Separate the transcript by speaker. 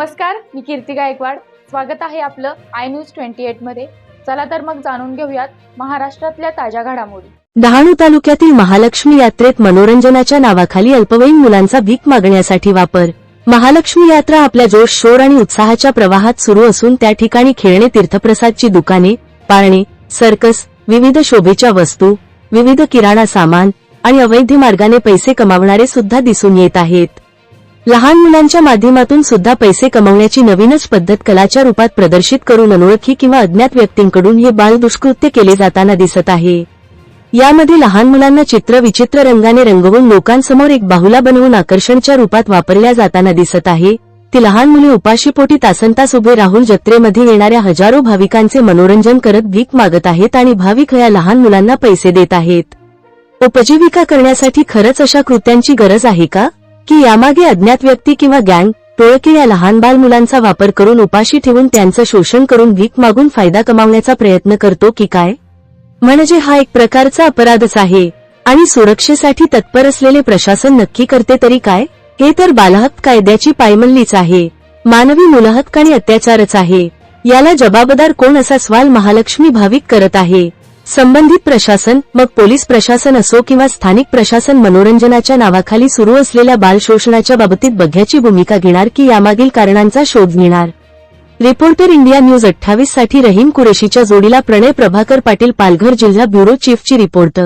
Speaker 1: नमस्कार मी कीर्ती गायकवाड. स्वागत आहे आपलं आय न्यूज ट्वेंटी एटमध्ये. चला तर मग जाणून घेऊयात महाराष्ट्रातल्या ताज्या घडामोडी.
Speaker 2: डहाणू तालुक्यातील महालक्ष्मी यात्रेत मनोरंजनाच्या नावाखाली अल्पवयीन मुलांचा भीक मागण्यासाठी वापर. महालक्ष्मी यात्रा आपल्या जोश शोर आणि उत्साहाच्या प्रवाहात सुरू असून त्या ठिकाणी खेळणे तीर्थप्रसादची दुकाने पाळणे सर्कस विविध शोभेच्या वस्तू विविध किराणा सामान आणि अवैध मार्गाने पैसे कमावणारे सुद्धा दिसून येत आहेत. लहान मुलांच्या माध्यमातून सुद्धा पैसे कमवण्याची नवीनच पद्धत कलाच्या रूपात प्रदर्शित करून अनोळखी किंवा अज्ञात व्यक्तींकडून हे बाल दुष्कृत्य केले जाताना दिसत आहे. यामध्ये लहान मुलांना चित्र विचित्र रंगाने रंगवून लोकांसमोर एक बाहुला बनवून आकर्षणच्या रूपात वापरल्या जाताना दिसत आहे. ती लहान मुले उपाशीपोटी तासनतास उभे राहून जत्रेमध्ये येणाऱ्या हजारो भाविकांचे मनोरंजन करत भीक मागत आहेत आणि भाविक या लहान मुलांना पैसे देत आहेत. उपजीविका करण्यासाठी खरंच अशा कृत्यांची गरज आहे का? की यामागे अज्ञात व्यक्ती किंवा गँग टोळकी या लहान बाल मुलांचा वापर करून उपाशी ठेवून त्यांचं शोषण करून भीक मागून फायदा कमावण्याचा प्रयत्न करतो की काय? म्हणजे हा एक प्रकारचा अपराधच आहे. आणि सुरक्षेसाठी तत्पर असलेले प्रशासन नक्की करते तरी काय? हे तर बालहक्क कायद्याची पायमल्लीच आहे. मानवी मुलहक्क आणि अत्याचारच आहे. याला जबाबदार कोण असा सवाल महालक्ष्मी भाविक करत आहे. संबंधित प्रशासन मग पोलीस प्रशासन असो किंवा स्थानिक प्रशासन मनोरंजनाच्या नावाखाली सुरू असलेल्या बाल शोषणाच्या बाबतीत बघ्याची भूमिका घेणार की यामागील कारणांचा शोध घेणार. रिपोर्टर इंडिया न्यूज अठ्ठावीससाठी रहीम कुरेशीच्या जोडीला प्रणय प्रभाकर पाटील पालघर जिल्हा ब्युरो चीफची रिपोर्ट.